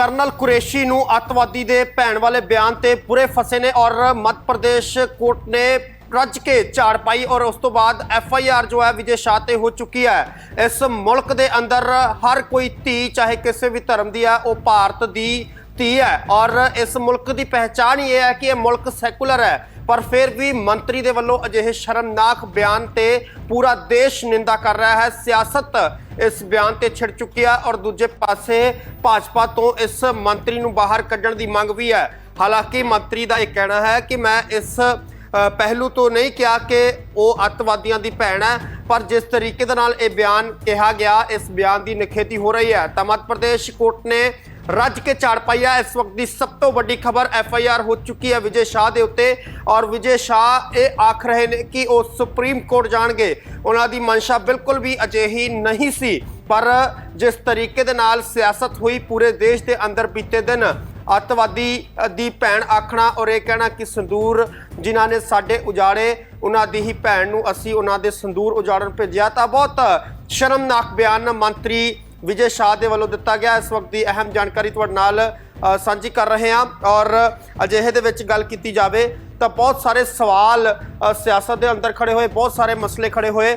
Colonel Qureshi ਨੂੰ ਅੱਤਵਾਦੀ ਦੇ ਭੈਣ ਵਾਲੇ ਬਿਆਨ ਤੇ ਪੂਰੇ ਫਸੇ ਨੇ ਔਰ ਮੱਧ ਪ੍ਰਦੇਸ਼ ਕੋਰਟ ਨੇ ਰੱਜ ਕੇ ਝਾੜ ਪਾਈ ਔਰ ਉਸ ਤੋਂ ਬਾਅਦ ਐਫ ਆਈ ਆਰ ਜੋ ਹੈ ਵਿਜੇ ਸ਼ਾਹ ਤੇ ਹੋ ਚੁੱਕੀ ਹੈ। ਇਸ ਮੁਲਕ ਦੇ ਅੰਦਰ ਹਰ ਕੋਈ ਧੀ ਚਾਹੇ ਕਿਸੇ ਵੀ ਧਰਮ ਦੀ ਹੈ, ਉਹ ਭਾਰਤ ਦੀ ਧੀ ਹੈ ਔਰ ਇਸ ਮੁਲਕ ਦੀ ਪਹਿਚਾਣ ਇਹ ਹੈ ਕਿ ਇਹ ਮੁਲਕ ਸੈਕੂਲਰ ਹੈ। ਪਰ ਫਿਰ ਵੀ ਮੰਤਰੀ ਦੇ ਵੱਲੋਂ ਅਜਿਹੇ ਸ਼ਰਮਨਾਕ ਬਿਆਨ ਤੇ ਪੂਰਾ ਦੇਸ਼ ਨਿੰਦਾ ਕਰ ਰਿਹਾ ਹੈ। ਸਿਆਸਤ ਇਸ ਬਿਆਨ ਤੇ ਛਿੜ ਚੁੱਕੀ ਹੈ ਔਰ ਦੂਜੇ ਪਾਸੇ ਭਾਜਪਾ ਤੋਂ ਇਸ ਮੰਤਰੀ ਨੂੰ ਬਾਹਰ ਕੱਢਣ ਦੀ ਮੰਗ ਵੀ ਹੈ। ਹਾਲਾਂਕਿ ਮੰਤਰੀ ਦਾ ਇਹ ਕਹਿਣਾ ਹੈ ਕਿ ਮੈਂ ਇਸ ਪਹਿਲੂ ਤੋਂ ਨਹੀਂ ਕਿਹਾ ਕਿ ਉਹ ਅੱਤਵਾਦੀਆਂ ਦੀ ਭੈਣ ਹੈ, ਪਰ ਜਿਸ ਤਰੀਕੇ ਦੇ ਨਾਲ ਇਹ ਬਿਆਨ ਕਿਹਾ ਗਿਆ, ਇਸ ਬਿਆਨ ਦੀ ਨਿਖੇਧੀ ਹੋ ਰਹੀ ਹੈ। ਤਾਂ ਮੱਧ ਪ੍ਰਦੇਸ਼ ਕੋਰਟ ਨੇ ਰੱਜ ਕੇ ਝਾੜ ਪਾਈ ਹੈ ਇਸ ਵਕਤ ਦੀ ਸਭ ਤੋਂ ਵੱਡੀ ਖਬਰ ਐਫ ਆਈ ਆਰ ਹੋ ਚੁੱਕੀ ਹੈ ਵਿਜੇ ਸ਼ਾਹ ਦੇ ਉੱਤੇ। ਔਰ ਵਿਜੇ ਸ਼ਾਹ ਇਹ ਆਖ ਰਹੇ ਨੇ ਕਿ ਉਹ ਸੁਪਰੀਮ ਕੋਰਟ ਜਾਣਗੇ। ਉਹਨਾਂ ਦੀ ਮਨਸ਼ਾ ਬਿਲਕੁਲ ਵੀ ਅਜਿਹੀ ਨਹੀਂ ਸੀ। ਪਰ ਜਿਸ ਤਰੀਕੇ ਦੇ ਨਾਲ ਸਿਆਸਤ ਹੋਈ ਪੂਰੇ ਦੇਸ਼ ਦੇ ਅੰਦਰ ਬੀਤੇ ਦਿਨ, ਅੱਤਵਾਦੀ ਦੀ ਭੈਣ ਆਖਣਾ ਔਰ ਇਹ ਕਹਿਣਾ ਕਿ ਸੰਦੂਰ ਜਿਨ੍ਹਾਂ ਨੇ ਸਾਡੇ ਉਜਾੜੇ, ਉਹਨਾਂ ਦੀ ਹੀ ਭੈਣ ਨੂੰ ਅਸੀਂ ਉਹਨਾਂ ਦੇ ਸੰਦੂਰ ਉਜਾੜਨ ਭੇਜਿਆ ਤਾਂ ਬਹੁਤ ਸ਼ਰਮਨਾਕ ਬਿਆਨ ਮੰਤਰੀ ਵਿਜੇ ਸ਼ਾਹ ਦੇ ਵੱਲੋਂ ਦਿੱਤਾ ਗਿਆ। ਇਸ ਵਕਤ ਦੀ ਅਹਿਮ ਜਾਣਕਾਰੀ ਤੁਹਾਡੇ ਨਾਲ ਸਾਂਝੀ ਕਰ ਰਹੇ ਹਾਂ ਔਰ ਅਜਿਹੇ ਦੇ ਵਿੱਚ ਗੱਲ ਕੀਤੀ ਜਾਵੇ ਤਾਂ ਬਹੁਤ ਸਾਰੇ ਸਵਾਲ ਸਿਆਸਤ ਦੇ ਅੰਦਰ ਖੜੇ ਹੋਏ, ਬਹੁਤ ਸਾਰੇ ਮਸਲੇ ਖੜੇ ਹੋਏ।